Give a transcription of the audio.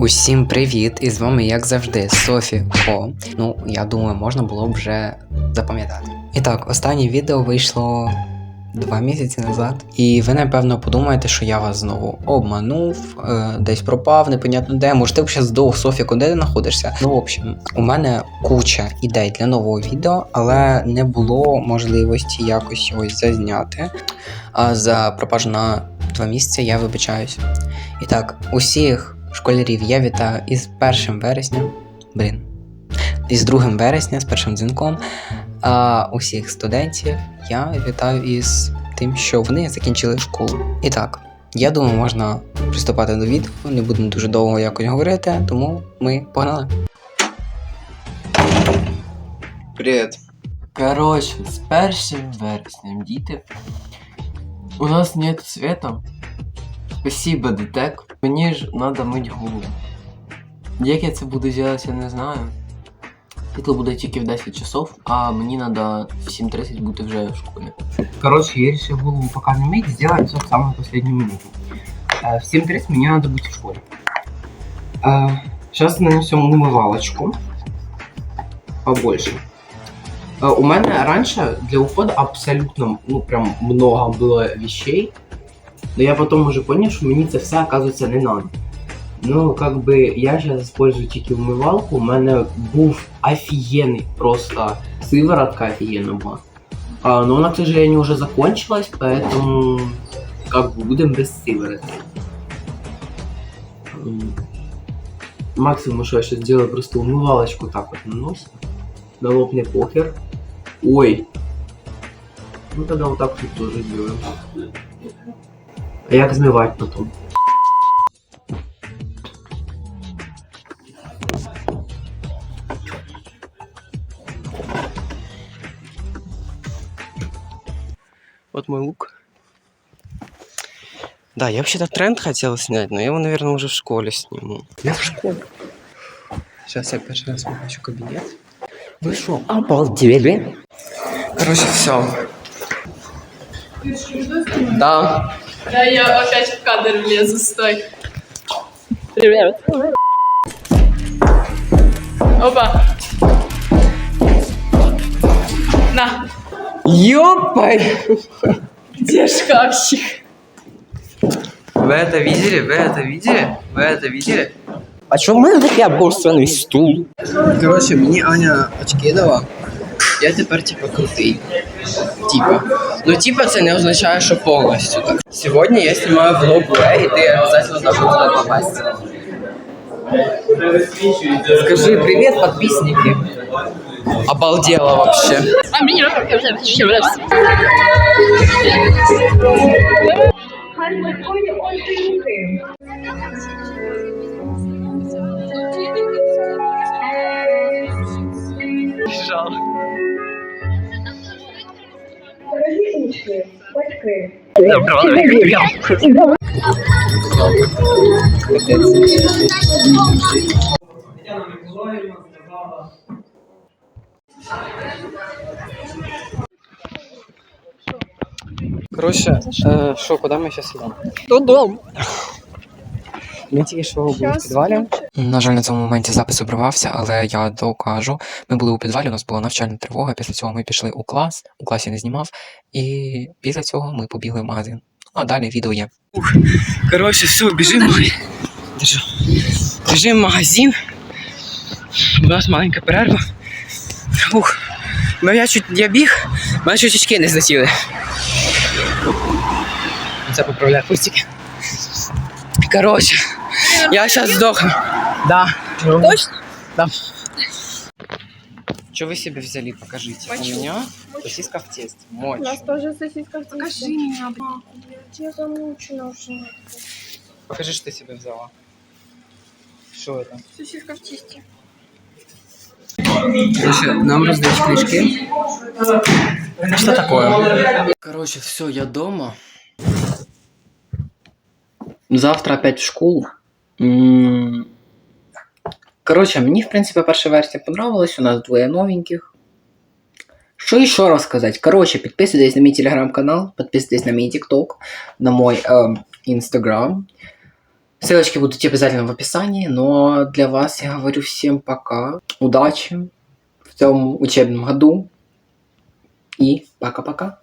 Усім привіт! І з вами, як завжди, Софі О. Ну, я думаю, можна було б вже запам'ятати. І так, останнє відео вийшло два місяці назад. І ви, напевно, подумаєте, що я вас знову обманув, е, десь пропав, непонятно де. Може, ти взагалі здох, Софіку, де ти знаходишся? Ну, в общем, у мене куча ідей для нового відео, але не було можливості якось його зазняти. А за пропажу на два місяці я вибачаюсь. І так, усіх школярів я вітаю із 1 вересня. Блін. Із 2 вересня, з першим дзвінком. А усіх студентів я вітаю із тим, що вони закінчили школу. І так, я думаю, можна приступати до відео, не будемо дуже довго якось говорити, тому ми погнали. Привет. Короче, с першим вереснем, діти. У нас нет света. Спасибо, детек. Мені ж надо мить голову. Як я це буду делать, я не знаю. Світло буде тільки в 10 часов, а мені надо в 7.30 бути вже в школі. Короче, я решил голову пока не мыть, сделать все в самую последнюю минуту. Э, В 7.30 мне надо быть в школе. Сейчас нанесем умывалочку. Побольше. Э, У мене раньше для ухода абсолютно, ну прям много было вещей. Но я потом уже понял, что мне это все оказывается не надо. Ну, как бы я сейчас использую тільки умивалку. У мене був офігенний просто сыворотка офігенна була. А, но она, к сожалению, уже закончилась, поэтому как бы будем без сыворотки. М, Максимум, что я сейчас делаю, просто умывалочку так вот наносим. На лоб не похер. Ой. Ну тогда вот так вот тоже делаем. А як змивать потом? Вот мой лук. Да, я вообще-то тренд хотел снять, но я его, наверное, уже в школе сниму. Я в школе. Сейчас я первый раз покажу кабинет. Вы шо, обалдели? Короче, все. Да. Да, я опять в кадр влезу, стой. Привет. Опа. На, Ёпай! где шкафчик? Вы это видели? Вы это видели? Вы это видели? А чому в мене такий оборственний стул? Короче, мені Аня очки дала. Я тепер типа крутий. Типа. Ну, типа, це не означає, що повністю так. Сьогодні я знімаю влог Way, і ти обов'язково должен туди попасть. Скажи привет, подписники. Обалдела вообще. А мне еще раз. Дорогі учні, батьки, Короче, е, що, куди ми зараз йдемо? Додому. Ми тільки що були в підвалі. На жаль, на цьому моменті запис обривався, але я докажу. Ми були у підвалі, у нас була навчальна тривога. Після цього ми пішли у клас, у класі не знімав, і після цього ми побігли в магазин. А далі відео є. Короче, все, бежим. Держу. Бежим в магазин. У нас маленька перерва. Ух. Ну я чуть я біг, мене чуть очки не злетіли. Це поправляє хвостики. Короче, я сейчас сдохну. Да. Точно? Да. Что вы себе взяли? Покажите. У меня сосиска в тесте. Мочь. тоже сосиска в Покажи меня, Я замучена уже. Покажи, что ты себе взяла. Что это? Сосиска в тесте. Короче, нам раздают книжки. Что такое? Короче, все, я дома. Завтра опять в школу. М, Короче, мені, в принципі, перша версія понравилась. У нас двоє новеньких. Що еще рассказать? Короче, підписуйтесь на мій телеграм-канал, підписуйтесь на мій тикток, на мой ем, інстаграм. Ссылочки будут обязательно в описании, но для вас я говорю всем пока, удачи в этом учебном году и пока-пока.